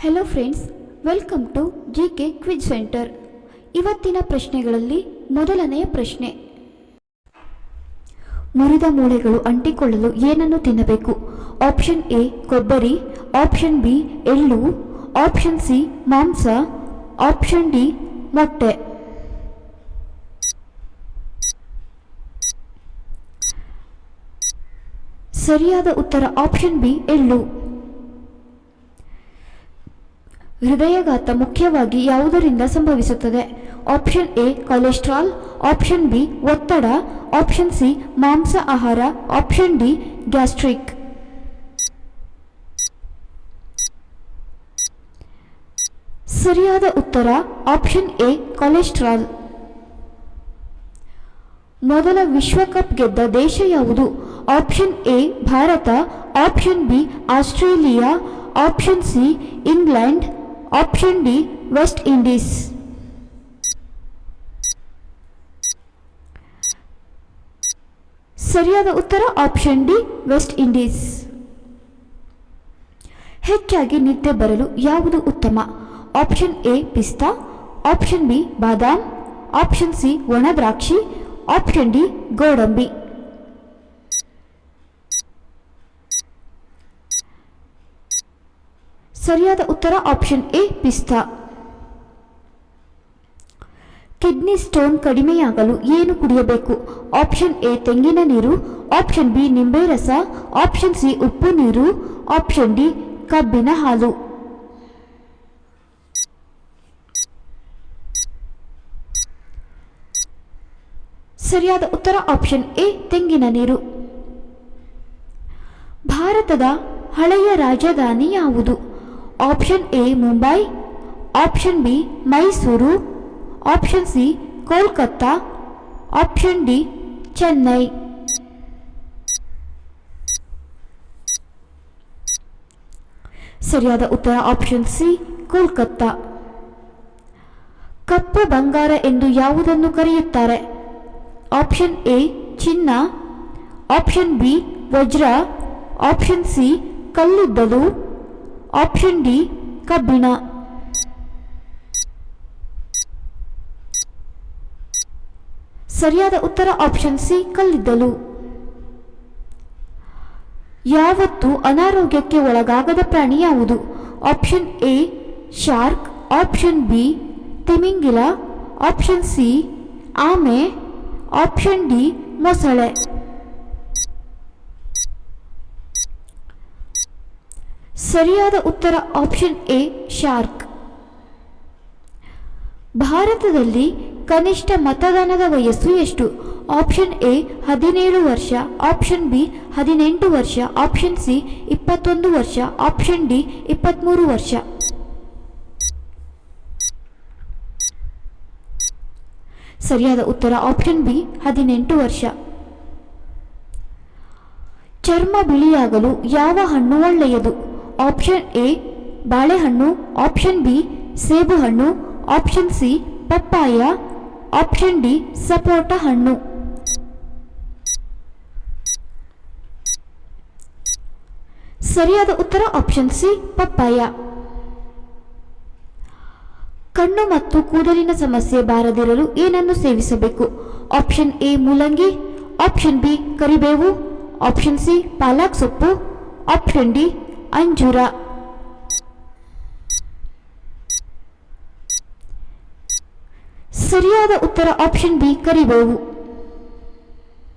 Hello friends welcome to G K quiz centre ಇವತ್ತಿನ ಪ್ರಶ್ನೆಗಳಲ್ಲಿ ಮೊದಲನೆಯ ಪ್ರಶ್ನೆ. ಮುರಿದ ಮೂಳೆಗಳು ಅಂಟಿಕೊಳ್ಳಲು ಏನನ್ನು ತಿನ್ನಬೇಕು? ಆಪ್ಷನ್ ಎ ಕೊಬ್ಬರಿ. ಆಪ್ಷನ್ ಬಿ ಎಳ್ಳು. ಆಪ್ಷನ್ ಸಿ ಮಾಂಸ. ಆಪ್ಷನ್ ಡಿ ಮೊಟ್ಟೆ. ಸರಿಯಾದ ಉತ್ತರ ಆಪ್ಷನ್ ಬಿ ಎಳ್ಳು. ಹೃದಯಘಾತ ಮುಖ್ಯವಾಗಿ ಯಾವುದರಿಂದ ಸಂಭವಿಸುತ್ತದೆ? Option A, cholesterol, option B, ಒತ್ತಡ, ಆಪ್ಷನ್ ಸಿ, ಮಾಂಸ ಆಹಾರ, ಆಪ್ಷನ್ ಡಿ, ಗ್ಯಾಸ್ಟ್ರಿಕ್. ಸರಿಯಾದ ಉತ್ತರ, ಆಪ್ಷನ್ ಎ, ಕೊಲೆಸ್ಟ್ರಾಲ್. ಮೊದಲ ವಿಶ್ವಕಪ್ ಗೆದ್ದ ದೇಶ ಯಾವುದು? Option A, Bharat, option B, Australia, option C, England option D West Indies ಸರಿಯಾದ ಉತ್ತರ ಆಪ್ಷನ್ ಡಿ ವೆಸ್ಟ್ ಇಂಡೀಸ್ ಹೆಚ್ಚಾಗಿ ನಿದ್ದೆ ಬರಲು ಯಾವುದು ಉತ್ತಮ? ಆಪ್ಷನ್ ಎ ಪಿಸ್ತಾ. ಆಪ್ಷನ್ ಬಿ ಬಾದಾಮ್. ಆಪ್ಷನ್ ಸಿ ಒಣ ದ್ರಾಕ್ಷಿ. ಆಪ್ಷನ್ ಡಿ ಗೋಡಂಬಿ. ಸರಿಯಾದ ಉತ್ತರ ಆಪ್ಷನ್ ಎ, ಪಿಸ್ತಾ. ಕಿಡ್ನಿ ಸ್ಟೋನ್ ಕಡಿಮೆಯಾಗಲು ಏನು ಕುಡಿಯಬೇಕು? ಆಪ್ಷನ್ ಎ, ತೆಂಗಿನ ನೀರು. ಆಪ್ಷನ್ ಬಿ, ನಿಂಬೆ ರಸ. ಆಪ್ಷನ್ ಸಿ, ಉಪ್ಪು ನೀರು. ಆಪ್ಷನ್ ಡಿ, ಕಬ್ಬಿನ ಹಾಲು. ಸರಿಯಾದ ಉತ್ತರ ಆಪ್ಷನ್ ಎ, ತೆಂಗಿನ ನೀರು. ಭಾರತದ ಹಳೆಯ ರಾಜಧಾನಿ ಯಾವುದು? Option A Mumbai option B Mysuru option C Kolkata option D Chennai ಸರಿಯಾದ ಉತ್ತರ ಆಪ್ಷನ್ ಸಿ ಕೋಲ್ಕತ್ತಾ ಕಪ್ಪು ಬಂಗಾರ ಎಂದು ಯಾವುದನ್ನು ಕರೆಯುತ್ತಾರೆ? ಆಪ್ಷನ್ ಎ ಚಿನ್ನ. ಆಪ್ಷನ್ ಬಿ ವಜ್ರ. ಆಪ್ಷನ್ ಸಿ ಕಲ್ಲಿದ್ದಲು. ಆಪ್ಷನ್ ಡಿ ಕಬ್ಬಿಣ ಸರಿಯಾದ ಉತ್ತರ ಆಪ್ಷನ್ ಸಿ ಕಲ್ಲಿದ್ದಲು. ಯಾವತ್ತು ಅನಾರೋಗ್ಯಕ್ಕೆ ಒಳಗಾಗದ ಪ್ರಾಣಿ ಯಾವುದು? Option A shark option B ತಿಮಿಂಗಿಲ. Option C ಆಮೆ. ಆಪ್ಷನ್ ಡಿ ಮೊಸಳೆ. ಸರಿಯಾದ ಉತ್ತರ ಆಪ್ಷನ್ ಎ, ಶಾರ್ಕ್. ಭಾರತದಲ್ಲಿ ಕನಿಷ್ಠ ಮತದಾನದ ವಯಸ್ಸು ಎಷ್ಟು? ಆಪ್ಷನ್ ಎ, ಹದಿನೇಳು ವರ್ಷ. ಆಪ್ಷನ್ ಬಿ, ಹದಿನೆಂಟು ವರ್ಷ. ಆಪ್ಷನ್ ಸಿ, ಇಪ್ಪತ್ತೊಂದು ವರ್ಷ. ಆಪ್ಷನ್ ಡಿ ಇಪ್ಪತ್ತ್ಮೂರು ವರ್ಷ. ಸರಿಯಾದ ಉತ್ತರ ಆಪ್ಷನ್ ಬಿ, ಹದಿನೆಂಟು ವರ್ಷ. ಚರ್ಮ ಬಿಳಿಯಾಗಲು ಯಾವ ಹಣ್ಣು ಒಳ್ಳೆಯದು? ಆಪ್ಷನ್ ಎ, ಬಾಳೆಹಣ್ಣು, ಆಪ್ಷನ್ ಬಿ, ಸೇಬುಹಣ್ಣು, option C, papaya, option D ಸಪೋಟ ಹಣ್ಣು ಸರಿಯಾದ ಉತ್ತರ ಆಪ್ಷನ್ ಸಿ, ಪಪ್ಪಾಯ. ಕಣ್ಣು ಮತ್ತು ಕೂದಲಿನ ಸಮಸ್ಯೆ ಬಾರದಿರಲು ಏನನ್ನು ಸೇವಿಸಬೇಕು? ಆಪ್ಷನ್ ಎ, ಮೂಲಂಗಿ, ಆಪ್ಷನ್ ಬಿ, ಕರಿಬೇವು, ಆಪ್ಷನ್ ಸಿ, ಪಾಲಕ್ ಸೊಪ್ಪು, ಆಪ್ಷನ್ ಡಿ ಅಂಜೂರ. ಸರಿಯಾದ ಉತ್ತರ ಆಪ್ಷನ್ ಬಿ ಕರಿಬೇವು.